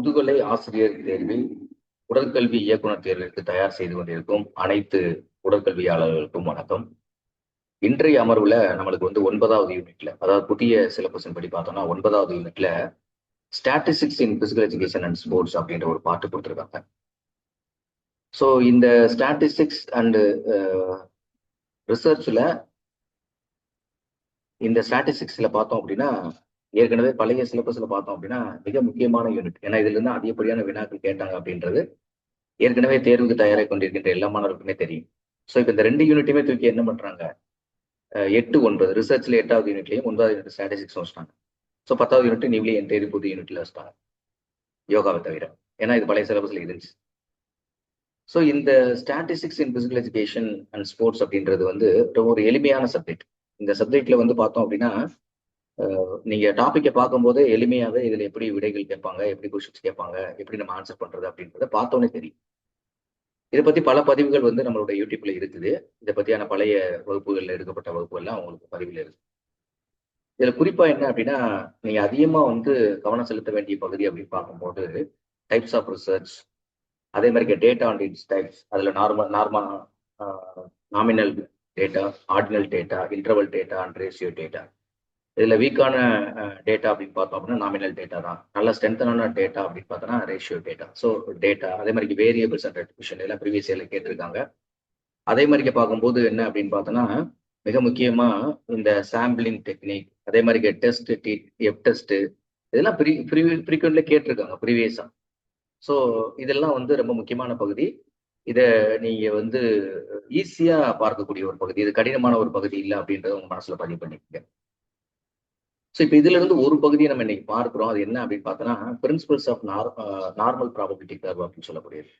முதுகலை ஆசிரியர் தேர்வில் உடற்கல்வி இயக்குனர் தேர்விற்கு தயார் செய்து கொண்டிருக்கும் அனைத்து உடற்கல்வியாளர்களுக்கும் வணக்கம். இன்றைய அமர்வுல நம்மளுக்கு வந்து ஒன்பதாவது யூனிட்ல அதாவது புதிய சிலபஸின் படி பார்த்தோம்னா ஒன்பதாவது யூனிட்ல statistics in physical education and sports அப்படின்ற ஒரு பாட்டு கொடுத்துருக்காங்க. ஸோ இந்த ஸ்டாட்டிஸ்டிக்ஸ் அண்டு ரிசர்ச்ல இந்த ஸ்டாட்டிஸ்டிக்ஸில் பார்த்தோம் அப்படின்னா ஏற்கனவே பழைய சிலபஸ்ல பார்த்தோம் அப்படின்னா மிக முக்கியமான யூனிட் ஏன்னா இதுல இருந்து அதிகப்படியான வினாக்கள் கேட்டாங்க அப்படின்றது ஏற்கனவே தேர்வுக்கு தயாராக கொண்டிருக்கின்ற எல்லா மாணவர்களுக்குமே தெரியும். ஸோ இப்போ இந்த ரெண்டு யூனிட்டையுமே தூக்கி என்ன பண்றாங்க? எட்டு ஒன்பது. ரிசர்ச்ல எட்டாவது யூனிட்லையும் ஒன்பதாவது யூனிட் ஸ்டாட்டிஸ்டிக்ஸ் வச்சிட்டாங்க. ஸோ பத்தாவது யூனிட் நீங்களே என் தேர்வு புது யூனிட்ல வச்சிட்டாங்க. யோகாவை தவிர. ஏன்னா இது பழைய சிலபஸ்ல இருந்துச்சு. ஸோ இந்த statistics in physical education and sports அப்படின்றது வந்து ஒரு எளிமையான சப்ஜெக்ட் இந்த சப்ஜெக்ட்ல வந்து பார்த்தோம் அப்படின்னா நீங்க டாபிக்கை பார்க்கும்போது எளிமையாவே இதுல எப்படி விடைகள் கேட்பாங்க எப்படி கொஸ்டின்ஸ் கேட்பாங்க எப்படி நம்ம ஆன்சர் பண்றது அப்படின்றத பார்த்தோன்னே தெரியும். இதை பத்தி பல பதிவுகள் வந்து நம்மளோட யூடியூப்ல இருக்குது. இதை பத்தியான பழைய வகுப்புகள்ல எடுக்கப்பட்ட வகுப்புகள்லாம் உங்களுக்கு பதிவில் இருக்கு. இதுல குறிப்பா என்ன அப்படின்னா நீங்க அதிகமா வந்து கவனம் செலுத்த வேண்டிய பகுதி அப்படின்னு பார்க்கும்போது டைப்ஸ் ஆஃப் ரிசர்ச் அதே மாதிரி டேட்டா ஆன் இட்ஸ் டைப்ஸ் அதுல normal normal nominal data ordinal data interval data and ratio data இதுல வீக்கான டேட்டா அப்படின்னு பார்த்தோம் அப்படின்னா நாமினல் டேட்டா தான். நல்ல ஸ்ட்ரென்தனான டேட்டா அப்படின்னு பார்த்தோன்னா ரேஷியோ டேட்டா ஸோ டேட்டா அதே மாதிரி வேரியபிள்ஸ் அண்ட் ரெட்ரிபியூஷன் எல்லாம் ப்ரீவியஸ் இயர்ல கேட்டிருக்காங்க. அதே மாதிரி பார்க்கும்போது என்ன அப்படின்னு பார்த்தோன்னா மிக முக்கியமா இந்த சாம்பிளிங் டெக்னிக் அதே மாதிரி டெஸ்ட் டி எஃப் டெஸ்ட் இதெல்லாம் ப்ரீ ப்ரீ ஃப்ரீக்வெண்ட்ல கேட்டிருக்காங்க ப்ரீவியஸா ஸோ இதெல்லாம் வந்து ரொம்ப முக்கியமான பகுதி. இதை நீங்க வந்து ஈஸியா பார்க்கக்கூடிய ஒரு பகுதி. இது கடினமான ஒரு பகுதி இல்லை அப்படின்றத உங்க மனசுல பதிவு பண்ணிக்கோங்க. ஸோ இப்போ இதுல இருந்து ஒரு பகுதியை நம்ம இன்னைக்கு பார்க்கிறோம். அது என்ன அப்படின்னு பார்த்தோன்னா principles of normal probability curve அப்படின்னு சொல்லக்கூடியது.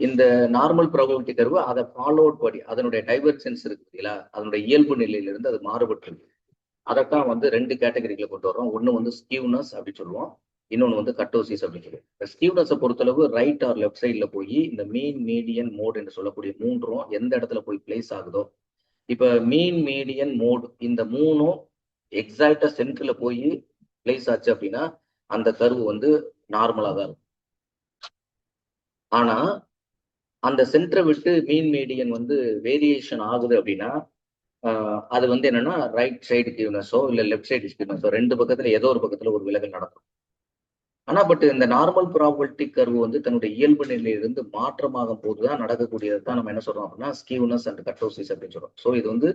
இந்த நார்மல் ப்ராபபிலிட்டி கர்வு அதை ஃபாலோட் படி அதனுடைய டைவர்ஜென்ஸ் இருக்கு இல்லையா? அதனுடைய இயல்பு நிலையிலிருந்து அது மாறுபட்டு அதைத்தான் வந்து ரெண்டு கேட்டகரிகளை கொண்டு வரோம் ஒன்று வந்து ஸ்கியூனஸ் அப்படின்னு சொல்லுவோம். இன்னொன்று வந்து கட்டோசிஸ் அப்படின்னு சொல்லி ஸ்கியூனஸை பொறுத்தளவு ரைட் ஆர் லெஃப்ட் சைடில் போய் இந்த மீன் மீடியன் மோட் என்று சொல்லக்கூடிய மூன்றும் எந்த இடத்துல போய் பிளேஸ் ஆகுதோ? இப்போ மீன் மீடியன் மோட் இந்த மூணும் எக்ஸாக்டா சென்டர்ல போய் பிளேஸ் ஆச்சு அப்படின்னா அந்த கர்வு வந்து நார்மலா தான் இருக்கும். ஆனா அந்த சென்டரை விட்டு மீன் மீடியன் வந்து வேரியேஷன் ஆகுது அப்படின்னா அது வந்து என்னன்னா ரைட் சைடு கியூனஸோ இல்ல லெஃப்ட் சைடு கியூனஸோ ரெண்டு பக்கத்துல ஏதோ ஒரு பக்கத்துல ஒரு விலகல் நடக்கும். ஆனா பட் இந்த நார்மல் ப்ராபர்ட்டி கர்வு வந்து தன்னுடைய இயல்பு நிலையிலிருந்து மாற்றமாகும் போதுதான் நடக்கக்கூடியது தான் நம்ம என்ன சொல்றோம் அப்படின்னா ஸ்கியூனஸ் அண்ட் கட்டோசிஸ் அப்படின்னு சொல்றோம். ஸோ இது வந்து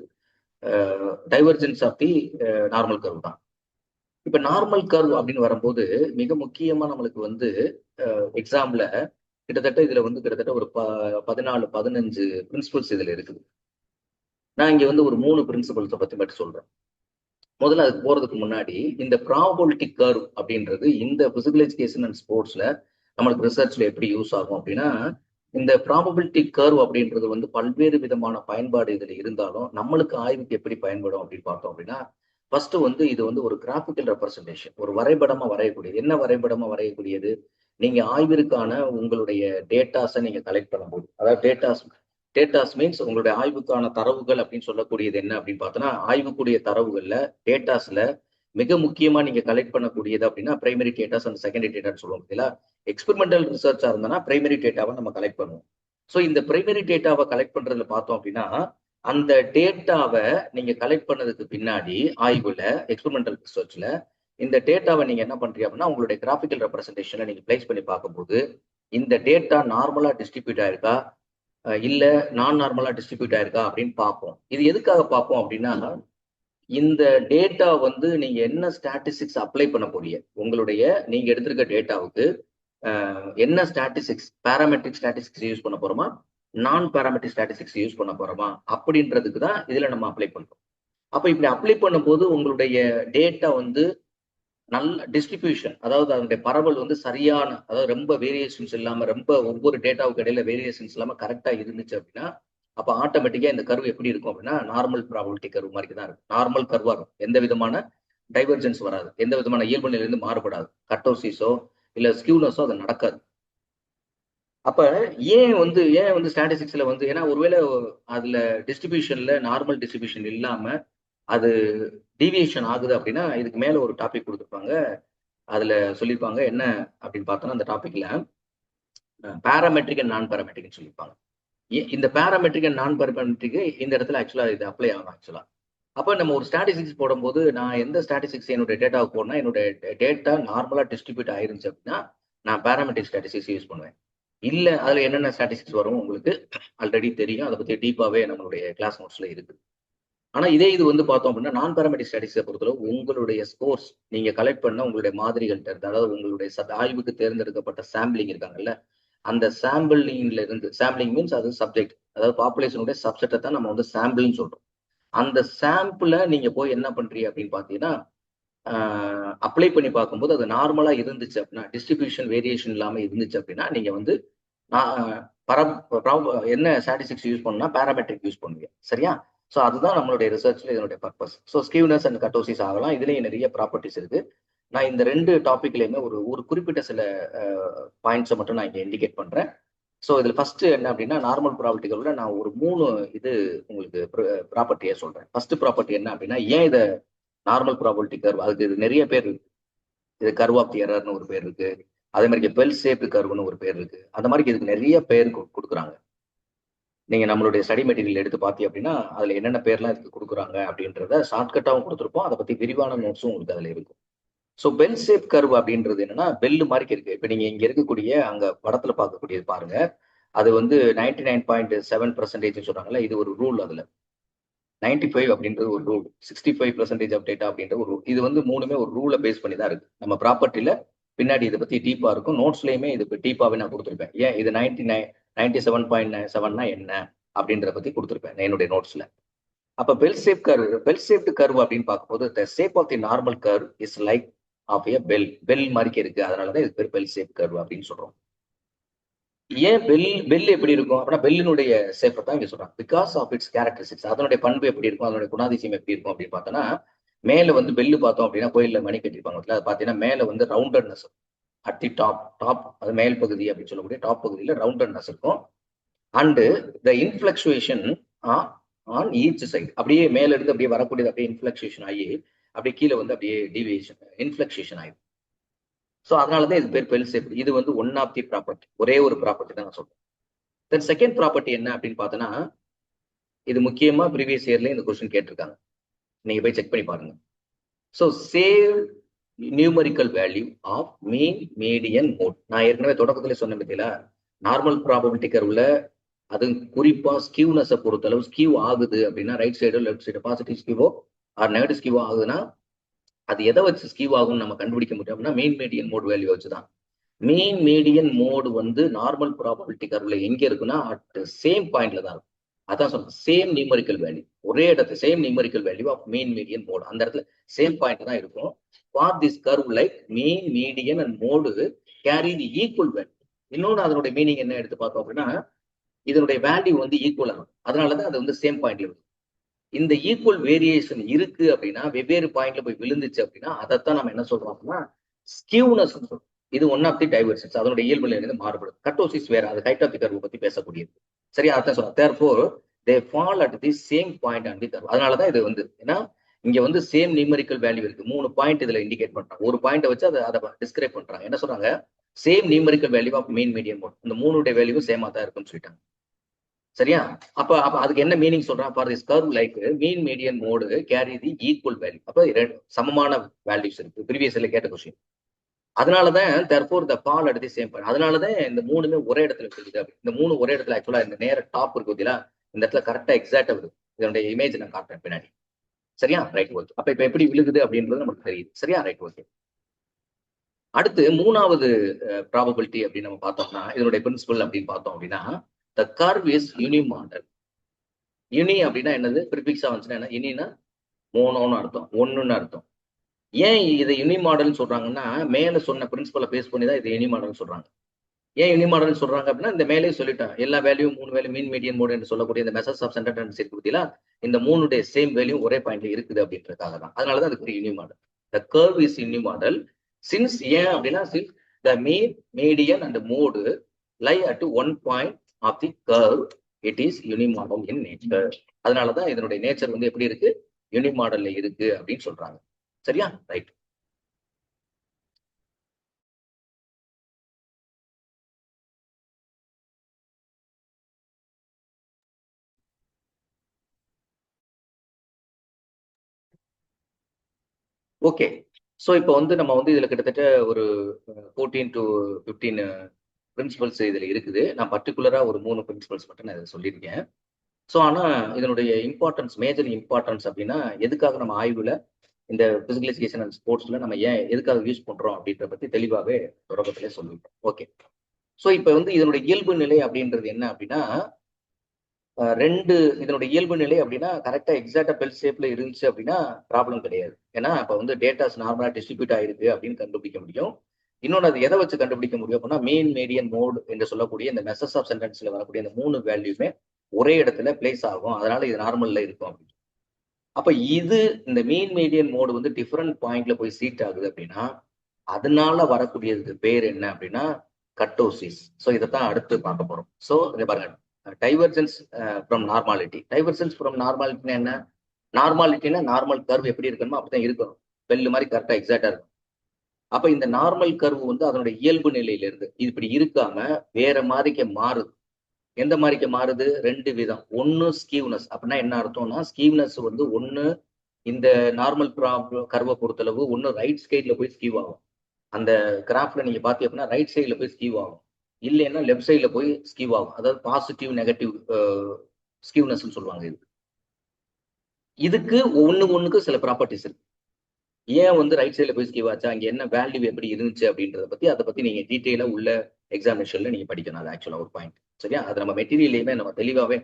divergence of the normal curve தான். இப்போ நார்மல் கர்வ் அப்படின்னு வரும்போது மிக முக்கியமாக நம்மளுக்கு வந்து uh, எக்ஸாம்ல கிட்டத்தட்ட இதில் வந்து கிட்டத்தட்ட ஒரு ப பதினாலு பதினஞ்சு பிரின்சிபல்ஸ் இதில் இருக்குது. நான் இங்கே வந்து ஒரு மூணு பிரின்சிபல்ஸை பற்றி மட்டும் சொல்கிறேன் முதல்ல அதுக்கு போகிறதுக்கு முன்னாடி இந்த ப்ராபபிலிட்டி கர்வ் அப்படின்றது இந்த ஃபிசிக்கல் எஜுகேஷன் அண்ட் ஸ்போர்ட்ஸில் நம்மளுக்கு ரிசர்ச்ல எப்படி யூஸ் ஆகும் அப்படின்னா இந்த ப்ராபபிலிட்டி கர்வ் அப்படின்றது வந்து பல்வேறு விதமான பயன்பாடு இதில் இருந்தாலும் நம்மளுக்கு ஆய்வுக்கு எப்படி பயன்படும் அப்படின்னு பார்த்தோம் அப்படின்னா ஃபர்ஸ்ட் வந்து இது வந்து ஒரு கிராஃபிக்கல் ரெப்ரசன்டேஷன் ஒரு வரைபடமா வரையக்கூடியது. என்ன வரைபடமா வரையக்கூடியது? நீங்க ஆய்விற்கான உங்களுடைய டேட்டாஸை நீங்க கலெக்ட் பண்ணும்போது. அதாவது டேட்டாஸ் டேட்டாஸ் மீன்ஸ் உங்களுடைய ஆய்வுக்கான தரவுகள் அப்படின்னு சொல்லக்கூடியது என்ன அப்படின்னு பார்த்தோன்னா ஆய்வுக்குரிய தரவுகள்ல டேட்டாஸ்ல மிக முக்கியமா நீங்க கலெக்ட் பண்ணக்கூடியது அப்படின்னா பிரைமரி டேட்டாஸ் அண்ட் செகண்டரி டேட்டான்னு சொல்லுவோம் பார்த்தீங்களா எக்ஸ்பெரிமெண்டல் ரிசர்ச்சா இருந்தனா பிரைமரி டேட்டாவை நம்ம கலெக்ட் பண்ணுவோம். ஸோ இந்த பிரைமரி டேட்டாவை கலெக்ட் பண்றதுல பார்த்தோம் அப்படின்னா அந்த டேட்டாவை நீங்க கலெக்ட் பண்ணதுக்கு பின்னாடி ஆய்வுல எக்ஸ்பெரிமெண்டல் ரிசர்ச்ல இந்த டேட்டாவை நீங்க என்ன பண்றீங்க அப்படின்னா உங்களுடைய கிராஃபிக்கல் ரெப்ரஸன்டேஷனை நீங்க பிளேஸ் பண்ணி பார்க்கும்போது இந்த டேட்டா நார்மலா டிஸ்ட்ரிபியூட் ஆயிருக்கா? இல்ல நான் நார்மலா டிஸ்ட்ரிபியூட் ஆயிருக்கா அப்படின்னு பார்ப்போம். இது எதுக்காக பார்ப்போம் அப்படின்னா இந்த டேட்டா வந்து நீங்க என்ன ஸ்டாட்டிஸ்டிக்ஸ் அப்ளை பண்ண போறீங்க? உங்களுடைய நீங்க எடுத்திருக்க டேட்டாவுக்கு என்ன ஸ்டாட்டிஸ்டிக்ஸ் பேராமெட்ரிக் ஸ்டாட்டிஸ்டிக்ஸ் யூஸ் பண்ண போறோமா? நான் பேராமெட்ரிக் ஸ்டாட்டிஸ்டிக்ஸ் யூஸ் பண்ண போறோமா? அப்படின்றதுக்கு தான் இதுல நம்ம அப்ளை பண்றோம். அப்ப இப்படி அப்ளை பண்ணும்போது உங்களுடைய டேட்டா வந்து நல்ல டிஸ்ட்ரிபியூஷன் அதாவது அதனுடைய பரவல் வந்து சரியான அதாவது ரொம்ப வேரியேஷன்ஸ் இல்லாம ரொம்ப ஒவ்வொரு டேட்டாவுக்கு இடையில வேரியேஷன்ஸ் இல்லாம கரெக்டா இருந்துச்சு அப்படின்னா அப்ப ஆட்டோமேட்டிக்கா இந்த கருவு எப்படி இருக்கும் அப்படின்னா நார்மல் ப்ராபபிலிட்டி கருவு மாதிரி தான் இருக்கும். நார்மல் கருவா இருக்கும். எந்த விதமான டைவர்ஜென்ஸ் வராது. எந்த விதமான இயல்பு நிலையிலிருந்து மாறுபடாது. கட்டோசிஸோ இல்ல ஸ்கியூனஸோ அது நடக்காது. அப்ப ஏன் வந்து ஏன் வந்து ஸ்டாட்டிஸ்டிக்ஸ்ல வந்து ஏன்னா ஒருவேளை அதுல டிஸ்ட்ரிபியூஷன்ல நார்மல் டிஸ்ட்ரிபியூஷன் இல்லாம அது டீவியேஷன் ஆகுது அப்படின்னா இதுக்கு மேல ஒரு டாபிக் கொடுத்துருப்பாங்க. அதுல சொல்லியிருப்பாங்க என்ன அப்படின்னு பார்த்தோம்னா அந்த டாபிக்ல பேராமெட்ரிக் அண்ட் நான் பேராமெட்ரிக்னு சொல்லியிருப்பாங்க இந்த பேராமெட்ரிக் அண்ட் நான் பேராமெட்ரிக்கு இந்த இடத்துல ஆக்சுவலா இது அப்ளை ஆகும் ஆக்சுவலா அப்போ நம்ம ஒரு ஸ்டாட்டிஸ்டிக்ஸ் போடும்போது நான் எந்த ஸ்டாட்டிஸ்டிக்ஸ் என்னுடைய டேட்டாவுக்கு போடணும் என்னுடைய டேட்டா நார்மலாக டிஸ்ட்ரிபியூட் ஆயிருந்துச்சு அப்படின்னா நான் பேராமெட்ரிக் ஸ்டாட்டிஸ்டிக்ஸ் யூஸ் பண்ணுவேன். இல்லை அதில் என்னென்ன ஸ்டாட்டிஸ்டிக்ஸ் வரும் உங்களுக்கு ஆல்ரெடி தெரியும். அதை பற்றி டீப்பாகவே நம்மளுடைய கிளாஸ் நோட்ஸில் இருக்குது ஆனால் இதே இது வந்து பார்த்தோம் அப்படின்னா நான் பேராமெட்ரிக் ஸ்டாட்டிஸ்டிக்ஸை பொறுத்தளவு உங்களுடைய ஸ்கோர்ஸ் நீங்கள் கலெக்ட் பண்ண உங்களுடைய மாதிரிகள்கிட்ட இருந்து அதாவது உங்களுடைய சப் ஆய்வுக்கு தேர்ந்தெடுக்கப்பட்ட சாம்பிளிங் இருக்காங்கல்ல அந்த சாம்பிளிங்ல இருந்து சாம்பிளிங் மீன்ஸ் அது சப்ஜெக்ட் அதாவது பாப்புலேஷனுடைய சப்செட்டை தான் நம்ம வந்து சாம்பிள்னு சொல்றோம். அந்த சாம்பிளை நீங்க போய் என்ன பண்றீங்க அப்படின்னு பாத்தீங்கன்னா அப்ளை பண்ணி பார்க்கும்போது அது நார்மலா இருந்துச்சு அப்படின்னா டிஸ்ட்ரிபியூஷன் வேரியேஷன் இல்லாம இருந்துச்சு அப்படின்னா நீங்க வந்து நான் பர- என்ன ஸ்டாட்டிஸ்டிக்ஸ் யூஸ் பண்ணா பேராமெட்ரிக் யூஸ் பண்ணுவீங்க. சரியா? ஸோ அதுதான் நம்மளுடைய ரிசர்ச்ல இதனுடைய purpose so skewness and kurtosis ஆகலாம். இதுலயும் நிறைய ப்ராப்பர்ட்டிஸ் இருக்கு. நான் இந்த ரெண்டு டாப்பிக்லையுமே ஒரு ஒரு குறிப்பிட்ட சில பாயிண்ட்ஸை மட்டும் நான் இங்கே இண்டிகேட் பண்ணுறேன் ஸோ இதில் ஃபஸ்ட்டு என்ன அப்படின்னா நார்மல் ப்ராப்பர்ட்டிகளோட நான் ஒரு மூணு இது உங்களுக்கு ப்ராப்பர்ட்டியை சொல்கிறேன் ஃபர்ஸ்ட் ப்ராப்பர்ட்டி என்ன அப்படின்னா ஏன் இதை நார்மல் ப்ராப்பர்ட்டி கர்வ் அதுக்கு இது நிறைய பேர் இருக்கு. இது கர்வ் ஆஃப் எரர்னு ஒரு பேர் இருக்கு. அதே மாதிரி பெல் ஷேப்டு கர்வ்னு ஒரு பேர் இருக்கு. அந்த மாதிரி இதுக்கு நிறைய பேர் கொடுக்குறாங்க. நீங்கள் நம்மளுடைய ஸ்டடி மெட்டீரியல் எடுத்து பார்த்தீங்க அப்படின்னா அதில் என்னென்ன பேர்லாம் இதுக்கு கொடுக்குறாங்க அப்படின்றத ஷார்ட்கட்டாகவும் கொடுத்துருப்போம். அதை பற்றி விரிவான நோட்ஸும் உங்களுக்கு அதில் இருக்கும். ஸோ பெல் ஷேப் கர்வ் அப்படின்றது என்னன்னா பெல் மாதிரி இருக்கு. இப்போ நீங்க இங்க இருக்கக்கூடிய அங்க படத்துல பார்க்கக்கூடியது பாருங்க. அது வந்து ninety nine point seven percentage சொல்றாங்கல்ல இது ஒரு ரூல் அதுல. 95 ஃபைவ் அப்படின்றது ஒரு rule sixty five percentage of data அப்படின்ற ஒரு ரூல் இது வந்து மூணுமே ஒரு ரூலை பேஸ் பண்ணி தான் இருக்கு. நம்ம ப்ராப்பர்ட்டியில பின்னாடி இதை பத்தி டீப்பா இருக்கும். நோட்ஸ்லயுமே இது டீப்பாவே நான் கொடுத்துருப்பேன். ஏன் இது ninety nine ninety seven point செவன்னா என்ன அப்படின்றத பத்தி கொடுத்துருப்பேன் என்னுடைய நோட்ஸ்ல அப்ப bell shape curve bell shaped curve அப்படின்னு பார்க்கும்போது the shape of the normal curve is like of a bell bell மாதிரி இருக்கு. அதனாலதான் இது பேர் பெல் சேஃப் கர்வ் அப்படின்னு சொல்றோம். ஏன் பெல் பெல் எப்படி இருக்கும்? அப்படின்னா பெல்லினுடைய ஷேப்பை தான் இங்க சொல்றாங்க. பிகாஸ் ஆஃப் இட்ஸ் கேரக்டரிஸ்டிக்ஸ் அதனுடைய பண்பு எப்படி இருக்கும்? அதனுடைய குணாதிசயம் எப்படி இருக்கும் அப்படின்னு பார்த்தோம்னா மேல வந்து பெல்லு பார்த்தோம் அப்படின்னா கோயில்ல மணி கட்டிருப்பாங்க அது பாத்தீங்கன்னா மேல வந்து roundedness at the top top அது மேல் பகுதி அப்படின்னு சொல்லக்கூடிய டாப் பகுதியில ரவுண்டட்னஸ் இருக்கும். And the inflection on each side அப்படியே மேல இருந்து அப்படியே வரக்கூடியது அப்படியே இன்ஃபிளக்சுவேஷன் ஆகி அப்படியே கீழே வந்து அப்படியே டிவியேஷன் இன்ஃபிளக்சுவேஷன் ஆயிடும் ஸோ அதனாலதான் இது பேர் பெல் இது வந்து ஒன் ஆஃப் தி ப்ராப்பர்ட்டி ஒரே ஒரு ப்ராப்பர்ட்டி தான் நான் சொல்றேன். தென் செகண்ட் ப்ராப்பர்ட்டி என்ன அப்படின்னு பார்த்தோன்னா இது முக்கியமா ப்ரீவியஸ் இயர்லயே இந்த கொஸ்டின் கேட்டிருக்காங்க. நீங்க போய் செக் பண்ணி பாருங்க. So same numerical value of mean median mode நான் ஏற்கனவே தொடக்கத்துல சொன்ன பத்தியில நார்மல் ப்ராபபிலிட்டி கர்வ்ல அது குறிப்பா ஸ்கியூனஸை பொறுத்தளவு ஸ்கியூ ஆகுது அப்படின்னா ரைட் சைடோ லெஃப்ட் சைடு பாசிட்டிவ் ஸ்கியூவோ ஆர் நெகட்டிவ் ஸ்கியூவோ ஆகுதுன்னா அது எதை வச்சு ஸ்கியூ ஆகும்னு நம்ம கண்டுபிடிக்க முடியும் அப்படின்னா மெயின் மீடியன் மோட் வேல்யூ வச்சுதான். மீன் மீடியன் மோடு வந்து நார்மல் ப்ராபபிலிட்டி கர்வ்ல எங்க இருக்குன்னா அட் சேம் பாயிண்ட்ல தான் இருக்கும். அதான் சொன்னேன் சேம் நியூமரிக்கல் வேல்யூ ஒரே இடத்துல same numerical value of mean median mode அந்த இடத்துல சேம் பாயிண்ட் தான் இருக்கும். For this curve like mean median and mode carry the equal value இன்னொன்று அதனுடைய மீனிங் என்ன எடுத்து பார்த்தோம் அப்படின்னா இதனுடைய வேல்யூ வந்து ஈக்குவல் ஆகும். அதனாலதான் அது வந்து சேம் பாயிண்ட்ல இருக்கும் இந்த ஈக்குவல் வேரியேஷன் இருக்கு அப்படின்னா வெவ்வேறு பாயிண்ட்ல போய் விழுந்துச்சு அப்படின்னா அதைத்தான் நம்ம என்ன சொல்றோம் அப்படின்னா ஸ்கியூனஸ் சொல்றோம். இது ஒன் ஆஃப் தி டைவர்சன்ஸ் அதனுடைய இயல்புல இருந்து மாறுபடும். கட்டோசிஸ் வேற அது ஹைட் ஆஃப் தி கர்வ் பத்தி பேசக்கூடியது. சரியா? அதான் சொல்றேன். Therefore they fall at the same point and the curve அதனாலதான் இது வந்து ஏன்னா இங்க வந்து சேம் நியூமரிக்கல் வேல்யூ இருக்கு. மூணு பாயிண்ட் இதுல இண்டிகேட் பண்றாங்க ஒரு பாயிண்ட் வச்சு அதை அதை டிஸ்கிரைப் பண்றாங்க என்ன சொல்றாங்க? Same numerical value of mean median mode இந்த மூணுடைய வேல்யூவும் சேமா தான் இருக்கும்னு சொல்லிட்டாங்க. சரியா? அப்ப அப்ப அதுக்கு என்ன மீனிங் சொல்றான்? For this curve like mean median mode carry the equal value அப்ப ரெண்டு சமமான வேல்யூஸ் இருக்கு. ப்ரீவியஸ்ல கேட்ட கொஸ்டின் அதனாலதான் தற்போர் த பால் அடுத்து சேம் பாயிண்ட் அதனாலதான் இந்த மூணுமே ஒரே இடத்துல இருக்குது அப்படி. இந்த மூணு ஒரே இடத்துல ஆக்சுவலா இந்த நேர டாப் இருக்கு பார்த்தீங்களா இந்த இடத்துல கரெக்டா எக்ஸாக்டா வருது. இதனுடைய இமேஜ் நான் காட்டுறேன் பின்னாடி. சரியா? ரைட் ஓகே அப்ப இப்ப எப்படி விழுகுது அப்படின்றது நமக்கு தெரியுது. சரியா? ரைட் ஓகே அடுத்து மூணாவது ப்ராபபிலிட்டி அப்படின்னு நம்ம பார்த்தோம்னா இதனுடைய பிரின்சிபல் அப்படின்னு பார்த்தோம் அப்படின்னா the curve is unimodal uni அப்படின்னா என்னது? ப்ரிபிக்ஸா வந்துச்சுன்னா என்ன? யுனினா மோனோன்னு அர்த்தம். ஒன்றுன்னு அர்த்தம். ஏன் இதை யூனி மாடல்னு சொல்றாங்கன்னா மேல சொன்ன பிரின்சிபலை பேஸ் பண்ணி தான் இதை யூனி மாடல்னு சொல்றாங்க. ஏன் யூனி மாடல்னு சொல்றாங்க அப்படின்னா இந்த மேலே சொல்லிட்டேன். எல்லா வேல்யூ மூணு வேல்யூ மீன் மீடியன் மோடு என்று சொல்லக்கூடிய இந்த மெசஸ் ஆஃப் சென்டர் அண்ட் இருக்கு பார்த்தீங்களா இந்த மூணுடைய சேம் வேல்யூ ஒரே பாயிண்ட்ல இருக்குது அப்படின்றதுக்காக தான். அதனால தான் அதுக்கு unimodal the curve is unimodal since ஏன் அப்படின்னா since the mean median and mode lie at one point of the curve it is unimodal in nature அதனாலதான் இதனுடைய நேச்சர் வந்து எப்படி இருக்கு? யூனிமாடல்ல இருக்கு அப்படின்னு சொல்றாங்க. சரியா? ரைட் ஓகே ஸோ இப்போ வந்து நம்ம வந்து இதில் கிட்டத்தட்ட ஒரு ஃபோர்டீன் டு ஃபிஃப்டீன் பிரின்சிபல்ஸ் இதில் இருக்குது. நான் பர்டிகுலராக ஒரு மூணு பிரின்சிபல்ஸ் மட்டும் நான் இதை சொல்லியிருக்கேன். ஸோ ஆனால் இதனுடைய இம்பார்ட்டன்ஸ் மேஜர் இம்பார்ட்டன்ஸ் அப்படின்னா எதுக்காக நம்ம ஆய்வில் இந்த பிசிக்கல் எஜுகேஷன் அண்ட் ஸ்போர்ட்ஸில் நம்ம ஏன் எதுக்காக யூஸ் பண்ணுறோம் அப்படின்ற பற்றி தெளிவாகவே தொடக்கத்திலே சொல்லிட்டோம் ஓகே ஸோ இப்போ வந்து இதனுடைய இயல்பு நிலை அப்படின்றது என்ன அப்படின்னா ரெண்டு இதனுடைய இயல்பு நிலை அப்படின்னா கரெக்டாக எக்ஸாக்டாக பெல் ஷேப்பில் இருந்துச்சு அப்படின்னா ப்ராப்ளம் கிடையாது. ஏன்னா இப்போ வந்து டேட்டாஸ் நார்மலாக டிஸ்ட்ரிபியூட் ஆயிருக்கு அப்படின்னு கண்டுபிடிக்க முடியும். இன்னொன்று அது எதை வச்சு கண்டுபிடிக்க முடியும் அப்படின்னா மெயின் மீடியன் மோடு என்று சொல்லக்கூடிய இந்த மெசஸ் ஆஃப் சென்டென்ஸ்ல வரக்கூடிய இந்த மூணு வேல்யூமே ஒரே இடத்துல பிளேஸ் ஆகும். அதனால இது நார்மல்ல இருக்கும் அப்படின்னு. அப்ப இது இந்த மீன் மீடியன் மோடு வந்து டிஃப்ரெண்ட் பாயிண்ட்ல போய் சீட் ஆகுது அப்படின்னா அதனால வரக்கூடியதுக்கு பேர் என்ன அப்படின்னா கட்டோசிஸ் ஸோ இதைத்தான் அடுத்து பார்க்க போறோம். ஸோ இதை பாருங்க. Divergence from normality divergence from நார்மாலிட்டினா என்ன? நார்மாலிட்டினா நார்மல் கர்வ் எப்படி இருக்கணுமோ அப்படிதான் இருக்கணும். பெல்லு மாதிரி கரெக்டாக எக்ஸாக்டா இருக்கும் அப்ப இந்த நார்மல் கர்வு வந்து அதனுடைய இயல்பு நிலையில இருந்து இப்படி இருக்காம வேற மாதிரிக்கு மாறுது. எந்த மாதிரிக்கு மாறுது? ரெண்டு விதம். ஒன்னு ஸ்கீவ்னஸ் அப்படின்னா என்ன அர்த்தம்னா ஸ்கீவ்னஸ் வந்து ஒன்னு இந்த நார்மல் கர்வை பொறுத்தளவு ஒன்னு ரைட் சைட்ல போய் ஸ்கீவ் ஆகும். அந்த கிராஃப்ட்ல நீங்க பாத்தீங்க அப்படின்னா ரைட் சைட்ல போய் ஸ்கீவ் ஆகும். இல்லைன்னா லெஃப்ட் சைட்ல போய் ஸ்கீவ் ஆகும். அதாவது பாசிட்டிவ் நெகட்டிவ் ஸ்கீவ்னஸ் சொல்லுவாங்க இது. இதுக்கு ஒன்று ஒண்ணுக்கு சில ப்ராப்பர்ட்டிஸ் இருக்கு. ஏன் வந்து ரைட் சைடில் போய் ஸ்கீவ் ஆச்சா? அங்கே என்ன வேல்யூ எப்படி இருந்துச்சு அப்படின்றத பற்றி அதை பற்றி நீங்க டீட்டெயிலா உள்ள எக்ஸாமினேஷன்ல நீங்க படிக்கணும். அது ஆக்சுவலாக ஒரு பாயிண்ட் சரியா? அது நம்ம மெட்டீரியலையுமே நம்ம தெளிவாகவே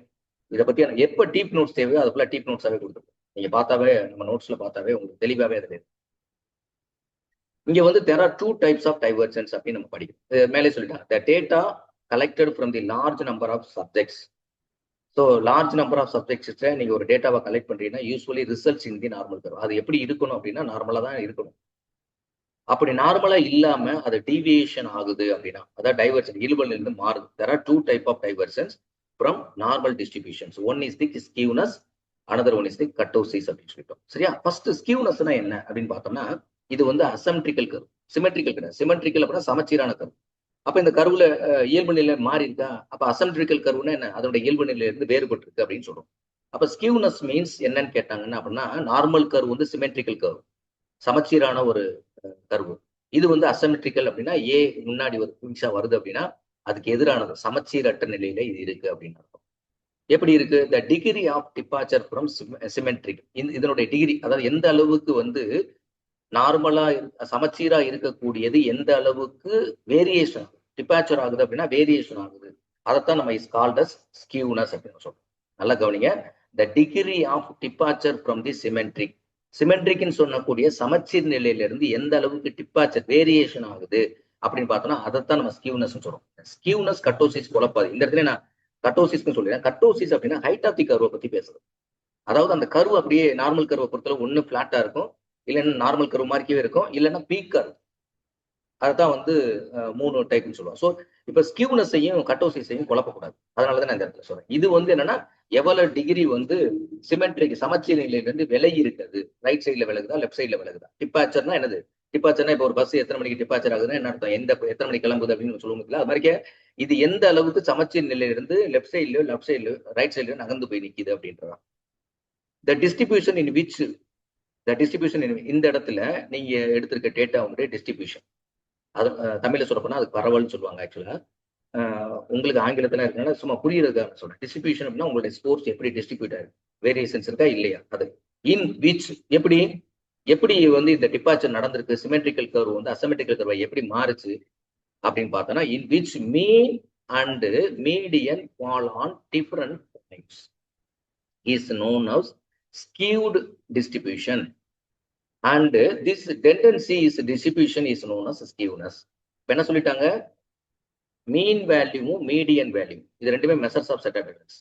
இதை பற்றி எனக்கு எப்போ டீப் நோட்ஸ் தேவையோ அதுக்குள்ள டீப் நோட்ஸாவே கொடுத்துருக்கோம் நீங்க பார்த்தாவே நம்ம நோட்ஸ்ல பார்த்தாவே உங்களுக்கு தெளிவாகவே அது இங்கே வந்து there are two types of divergence அப்படின்னு நம்ம படிக்கணும் மேலே சொல்லிட்டாங்க. The data collected from the large number of subjects so large number of சப்ஜெக்ட்ஸில் நீங்க ஒரு டேட்டாவை கலெக்ட் பண்றீங்கன்னா யூஸ்வலி ரிசல்ட்ஸ் இன் நார்மல் தரும். அது எப்படி இருக்கணும் அப்படின்னா நார்மலா தான் இருக்கணும். அப்படி நார்மலா இல்லாம அது டீவியேஷன் ஆகுது அப்படின்னா அதாவது டைவர்சன் இயல்புல இருந்து மாறுது. There are two type of divergences from normal distributions one is the skewness another one is the kurtosis அப்படின்னு சொல்லிட்டோம். சரியா? ஃபர்ஸ்ட் ஸ்கியூனஸ்னா என்ன அப்படின்னு பார்த்தோம்னா இது வந்து அசமெட்ரிக்கல் கரு சிமெட்ரிக்கல் கிடையாது சிமெட்ரிக்கல் அப்படின்னா சமச்சீரான கரு அப்ப இந்த கருவுல இயல்பு நிலை மாறி இருக்கா? அப்ப அசமெட்ரிக்கல் கருவுன்னா என்ன? அதோட இயல்பு நிலையில இருந்து வேறுபட்டு இருக்கு அப்படின்னு சொல்றோம். அப்ப ஸ்கியூனஸ் மீன்ஸ் என்னன்னு கேட்டாங்கன்னா அப்படின்னா நார்மல் கருவு வந்து சிமெட்ரிக்கல் கருவு சமச்சீரான ஒரு கர்வு. இது வந்து அசமெட்ரிக்கல் அப்படின்னா ஏ முன்னாடி ஒரு புதுசா வருது அப்படின்னா அதுக்கு எதிரானது. சமச்சீரற்ற நிலையில இது இருக்கு அப்படின்னு அர்த்தம். எப்படி இருக்கு? The degree of departure from symmetric இதனுடைய டிகிரி அதாவது எந்த அளவுக்கு வந்து நார்மலா சமச்சீரா இருக்கக்கூடியது எந்த அளவுக்கு வேரியேஷன் டிபார்ச்சர் ஆகுது அப்படின்னா வேரியேஷன் ஆகுது. அதைத்தான் நம்ம இஸ் கால்டஸ் ஸ்கியூனஸ் அப்படின்னு சொல்றோம். நல்லா கவனிங்க. The degree of departure from the symmetric சிமெண்ட்ரிக்னு சொன்னக்கூடிய சமச்சீர் நிலையிலிருந்து எந்த அளவுக்கு டிப்பாச்சர் வேரியேஷன் ஆகுது அப்படின்னு பார்த்தோம்னா அதைத்தான் நம்ம ஸ்கியூனஸ் சொல்றோம். ஸ்கியூனஸ் கட்டோசிஸ் குழப்பாது. இந்த இடத்துல நான் கட்டோசிஸ்னு சொல்லிடுறேன். கட்டோசிஸ் அப்படின்னா ஹைட் ஆஃப் தி கருவை பத்தி பேசுறது. அதாவது அந்த கருவு அப்படியே நார்மல் கருவை பொறுத்தளவு ஒன்று பிளாட்டா இருக்கும். இல்லைன்னா நார்மல் கருவு மாதிரிக்கவே இருக்கும். இல்லைன்னா பீக்கர் அதுதான் வந்து மூணு டைப்னு சொல்லுவோம் ஸோ இப்போ ஸ்கியூனஸையும் கட்டோசிஸையும் குழப்பக்கூடாது. அதனால தான் நான் இந்த இடத்துல சொல்றேன். இது வந்து என்னன்னா எவ்வளவு டிகிரி வந்து சிமெட்ரிக் சமச்சீர் நிலையிலிருந்து விலகி இருக்குது ரைட் சைடில் விலகுதா லெஃப்ட் சைடில் விலகுதா? டிப்பாச்சர்னா என்னது? டிப்பாச்சர்னா இப்போ ஒரு பஸ் எத்தனை மணிக்கு டிப்பாச்சர் ஆகுதுன்னா என்ன அர்த்தம்? எந்த எத்தனை மணிக்கு கிளம்புது அப்படின்னு சொல்லுவோம் அது மாதிரி இது எந்த அளவுக்கு சமச்சீர் நிலையிலிருந்து லெஃப்ட் சைட்லயோ லெஃப்ட் சைட்லயோ ரைட் சைட்லயோ நகர்ந்து போய் நிக்குது அப்படின்றதான். The distribution in which the distribution இந்த இடத்துல நீங்க எடுத்திருக்க டேட்டா வந்து டிஸ்ட்ரிபியூஷன் அது தமிழ்ல சொல்லப்போனா அதுக்கு பரவல்னு சொல்லுவாங்க ஆக்சுவலா உங்களுக்கு ஆங்கிலத்துல இருக்கனால சும்மா புரியுறதுக்காக சொல்றேன். டிஸ்ட்ரிபியூஷன் அப்படின்னா உங்களுடைய ஸ்போர்ட்ஸ் எப்படி டிஸ்ட்ரிபியூட் ஆயிருக்கு வேரியேஷன்ஸ் இருக்கா இல்லையா? அது. இன் வீச் எப்படி எப்படி வந்து இந்த டிபார்ச்சர் நடந்திருக்கு? சிமெட்ரிக்கல் கர்வ் வந்து அசமெட்ரிக்கல் கர்வை எப்படி மாறுச்சு? அப்படின்னு பார்த்தோம்னா in which mean and median fall on different points is known as skewed distribution. And this tendency is distribution is known as skewness. இப்போ என்ன சொல்லிட்டாங்க? மீன் வேல்யூவும் மீடியன் வேல்யூ இது ரெண்டுமே measures of set evidence